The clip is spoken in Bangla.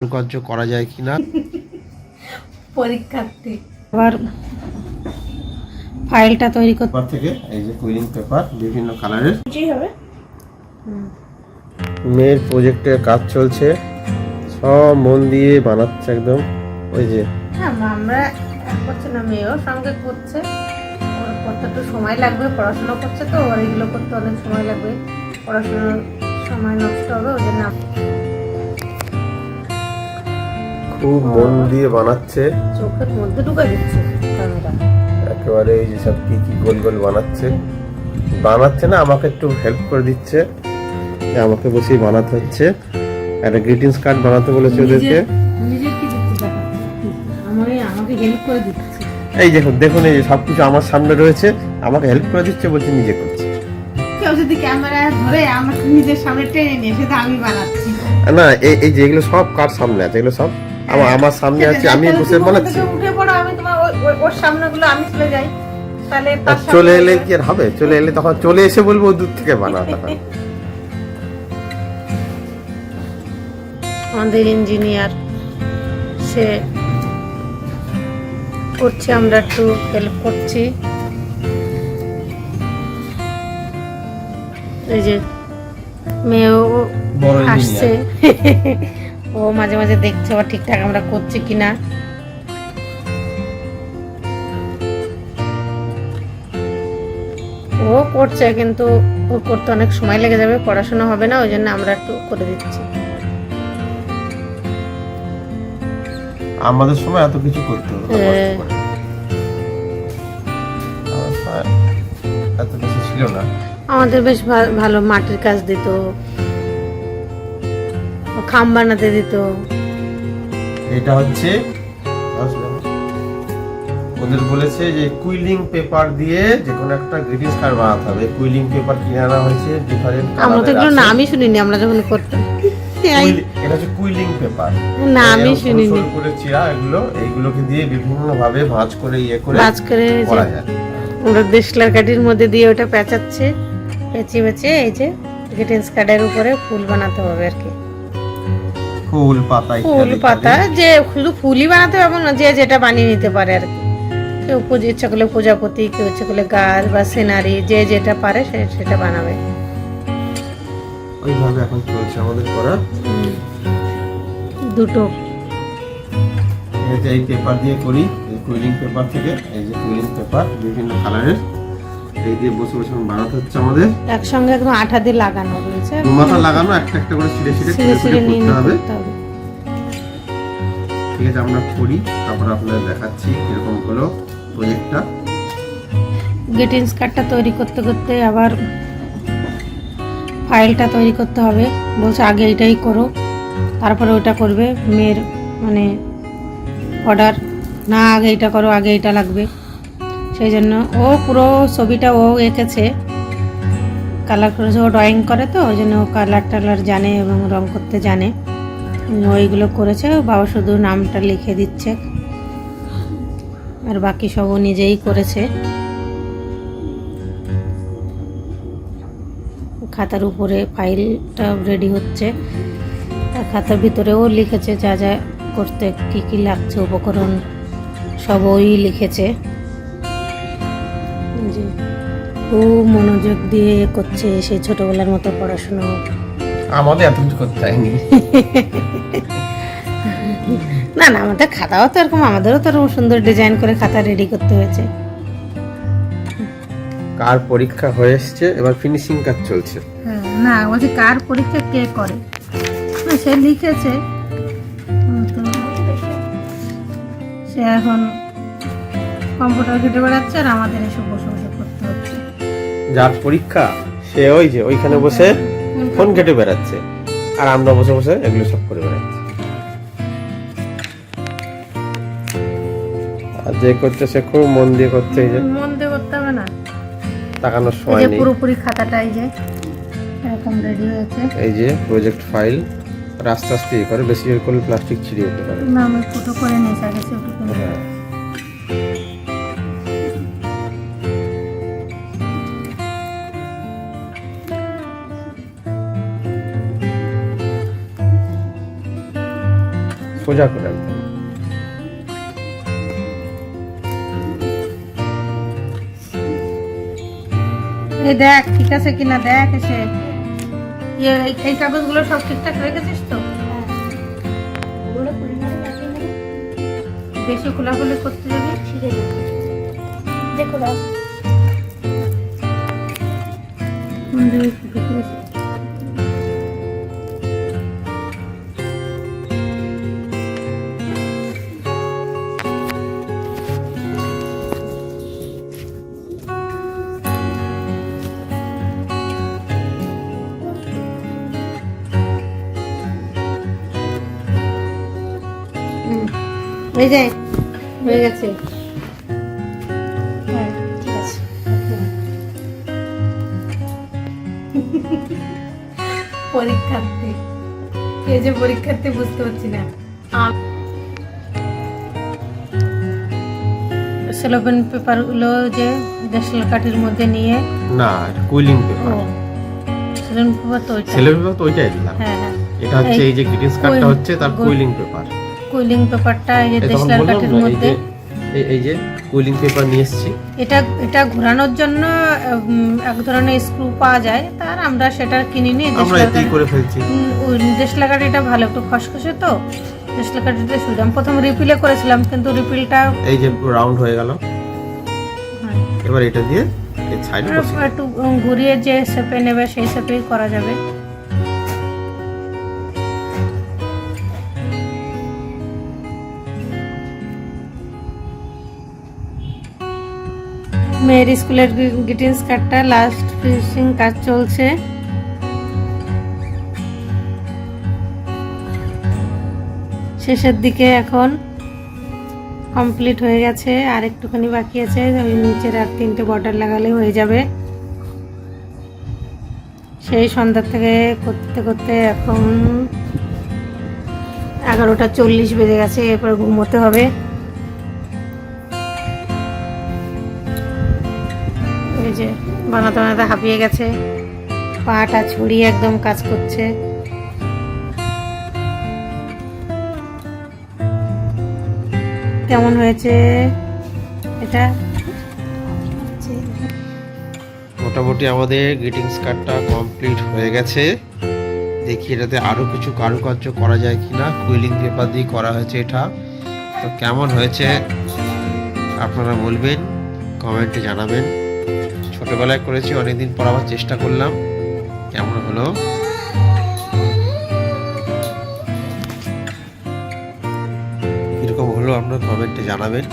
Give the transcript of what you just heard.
কার্য করা যায় কিনা? পরীক্ষার্থী। আবার ফাইলটা তৈরি করতে থেকে এই যে কুইলিং পেপার বিভিন্ন কালারের। হবে। মেয়ের প্রজেক্টের কাজ চলছে। সব মন দিয়ে বানাচ্ছে একদম। ওই যে। হ্যাঁ আমরা করছে না মেয়েও সঙ্গে করছে। ওর করতে একটু সময় লাগবে পড়াশোনা করছে তো ওর এগুলো করতে অনেক সময় লাগবে। পড়াশোনার সময় নষ্ট হবে ওই জন্য খুব মন দিয়ে বানাচ্ছে। চোখের মধ্যে ঢুকে দিচ্ছে একেবারে এই যে সব কি কি গোল গোল বানাচ্ছে। বানাচ্ছে না আমাকে একটু হেল্প করে দিচ্ছে। আমাকে বসেই বানাতে হচ্ছে। একটা গ্রিটিংস কার্ড বানাতে বলেছে ওদেরকে। এই দেখুন দেখুন এই যে সবকিছু আমার সামনে রয়েছে। আমাকে হেল্প করে দিচ্ছে বলছে নিজে করছে। কেউ যদি ক্যামেরা ধরে আমাকে নিজের সামনে টেনে নিয়ে সেটা আমি বানাচ্ছি। না এই এই যে এগুলো সব কার সামনে আছে? এগুলো সব আমার আমার সামনে আছে আমি বসে বানাচ্ছি তুমি উঠে পড়ো আমি তোমার ওই- ওই- ওর সামনেগুলো আমি চলে যাই। তাহলে আর চলে এলে কি আর হবে? চলে এলে তখন চলে এসে বলব দূর থেকে বানা তখন। আমাদের ইঞ্জিনিয়ার সে করছে আমরা একটু হেল্প করছি। এই যে মেয়েও আসছে। ও মাঝে মাঝে দেখছে আবার ঠিকঠাক আমরা করছি কিনা। ও করছে কিন্তু ওর করতে অনেক সময় লেগে যাবে পড়াশোনা হবে না ওই জন্য আমরা একটু করে দিচ্ছি। আমাদের সময় এত কিছু করতে হতো হ্যাঁ। এত কিছু ছিল না। আমাদের বেশ ভালো মাটির কাজ দিত। খাম বানাতে দিত। এটা হচ্ছে ওদের বলেছে যে কুইলিং পেপার দিয়ে যে কোনো একটা গ্রিটিংস কার্ড বানাতে হবে। কুইলিং পেপার কিনে আনা হয়েছে ডিফারেন্ট আমরা তো এগুলো নামই শুনিনি আমরা যখন করতাম। এটা হচ্ছে কুইলিং পেপার। না আমি শুনিনি। করে চিরা এগুলো এইগুলোকে দিয়ে বিভিন্ন ভাবে ভাঁজ করে ইয়ে করে কাজ করে করা যায়। আমরা দেশলার কাঠির মধ্যে দিয়ে ওটা পেঁচাচ্ছে পেঁচিয়ে পেঁচিয়ে এই যে গ্রিটিংস কার্ডের উপরে ফুল বানাতে হবে আর কি। ফুল পাতা ফুল পাতা যে শুধু ফুলই বানাতে হবে না যে যেটা বানিয়ে নিতে পারে আর কি। কেউ পুজো ইচ্ছা করলে প্রজাপতি কেউ ইচ্ছা করলে গাছ বা সিনারি যে যেটা পারে সে সেটা বানাবে। ওইভাবে এখন চলছে আমাদের করা। দুটো। এই পেপার দিয়ে করি এই কুইলিং পেপার থেকে এই যে কুইলিং পেপার বিভিন্ন কালারের এই দিয়ে বসে বসে এখন বানাতে হচ্ছে আমাদের। একসঙ্গে একদম আঠা দিয়ে লাগানো রয়েছে। মাথা লাগানো একটা একটা করে ছিঁড়ে ছিঁড়ে ছিঁড়ে ছিঁড়ে নিয়ে হবে। ঠিক আছে আমরা করি তারপর আপনাদের দেখাচ্ছি কীরকম হলো প্রজেক্টটা গ্রিটিংস কার্ডটা তৈরি করতে করতে আবার ফাইলটা তৈরি করতে হবে। বলছে আগে এটাই করো তারপরে ওটা করবে মেয়ের মানে অর্ডার না আগে এটা করো আগে এটা লাগবে। সেই জন্য ও পুরো ছবিটা ও এঁকেছে। কালার করেছে, ও ড্রয়িং করে তো, ওই জন্য ও কালার টালার জানে এবং রং করতে জানে। ওইগুলো করেছে বাবা শুধু নামটা লিখে দিচ্ছে। আর বাকি সব ও নিজেই করেছে। খাতার উপরে ফাইলটা রেডি হচ্ছে। আর খাতার ভিতরেও লিখেছে যা যা করতে, কি কি লাগছে, উপকরণ, সব ওই লিখেছে। যে খুব মনোযোগ দিয়ে করছে সে ছোটবেলার মতো পড়াশুনো। আমাদের এত কিছু করতে হয়নি না না আমাদের খাতাও তো এরকম আমাদেরও তো এরকম সুন্দর ডিজাইন করে খাতা রেডি করতে হয়েছে। কার পরীক্ষা হয়ে এসছে এবার ফিনিশিং কাজ চলছে। হ্যাঁ না বলছি কার পরীক্ষা কে করে? সে লিখেছে। সে এখন কম্পিউটার ঘেটে বেড়াচ্ছে আর আমাদের এসব বসে বসে করতে হচ্ছে। যার পরীক্ষা সে ওই যে ওইখানে বসে ফোন কেটে বেড়াচ্ছে। আর আমরা বসে বসে এগুলো সব করে বেড়াচ্ছি। আর যে করছে সে খুব মন দিয়ে করছে এই যে। মন দিয়ে করতে হবে না। তাকানোর সময় নেই। পুরোপুরি খাতাটা এই যে এরকম রেডি হয়েছে। এই যে প্রজেক্ট ফাইল আস্তে আস্তে ইয়ে করে বেশি করলে প্লাস্টিক ছিঁড়ে যেতে পারে। না আমি ফটো করে নিয়ে আগে সেটুকু সোজা করে একদম এই দেখ ঠিক আছে কিনা? দেখ এসে। ইয়ে, এই এই কাগজগুলো সব ঠিকঠাক রেখেছিস তো? বেশি খোলাখুলি করতে যাবি? ঠিক আছে। দেখো এই যে হয়ে গেছে। হ্যাঁ ঠিক আছে। পরীক্ষার্থী। কে যে পরীক্ষার্থী বুঝতে পারছি না। সেলোপেন পেপারগুলো যে দেশাল কাঠির মধ্যে নিয়ে না কুলিং পেপার সেলোপেন পেপার তো ছেলে পেপার তো ওইটাই দিলাম। হ্যাঁ হ্যাঁ। এটা হচ্ছে এই যে গ্রিটিংস কার্ডটা হচ্ছে তার কুইলিং পেপার কুলিং পেপারটা এই যে দেশলাল কাঠির মধ্যে। এই- যে কুইলিং পেপার নিয়ে এসেছি। এটা এটা ঘোরানোর জন্য এক ধরনের স্ক্রু পাওয়া যায়। তার আমরা সেটা কিনে নিয়ে আমরা এতেই করে ফেলছি। দেশলা কাঠিটা ভালো একটু খসখসে তো। দেশলা কাঠিটা সুবিধা আমি প্রথম রিপিলে করেছিলাম কিন্তু রিপিলটা এই যে রাউন্ড হয়ে গেল। এবার এটা দিয়ে একটু ঘুরিয়ে যে শেপে নেবে সেই শেপেই করা যাবে। মেয়ের স্কুলের গ্রিটিংস কার্ডটা লাস্ট ফিনিশিং কাজ চলছে। শেষের দিকে এখন কমপ্লিট হয়ে গেছে, আর একটুখানি বাকি আছে। ওই নিচের আর তিনটে বর্ডার লাগালে হয়ে যাবে। সেই সন্ধ্যা থেকে করতে করতে এখন এগারোটা চল্লিশ বেজে গেছে, এরপর ঘুমোতে হবে। এই যে বানাতে বানাতে হাঁপিয়ে গেছে। পাটা ছড়িয়ে একদম কাজ করছে। কেমন হয়েছে এটা? মোটামুটি আমাদের গ্রিটিংস কার্ডটা কমপ্লিট হয়ে গেছে। দেখি এটাতে আরও কিছু কারুকার্য করা যায় কিনা। কুইলিং পেপার দিয়ে করা হয়েছে এটা। তো কেমন হয়েছে আপনারা বলবেন কমেন্টে জানাবেন। ছোটবেলায় করেছি অনেকদিন পর আবার চেষ্টা করলাম। কেমন হলো? এরকম হলো আপনার কমেন্টে জানাবেন।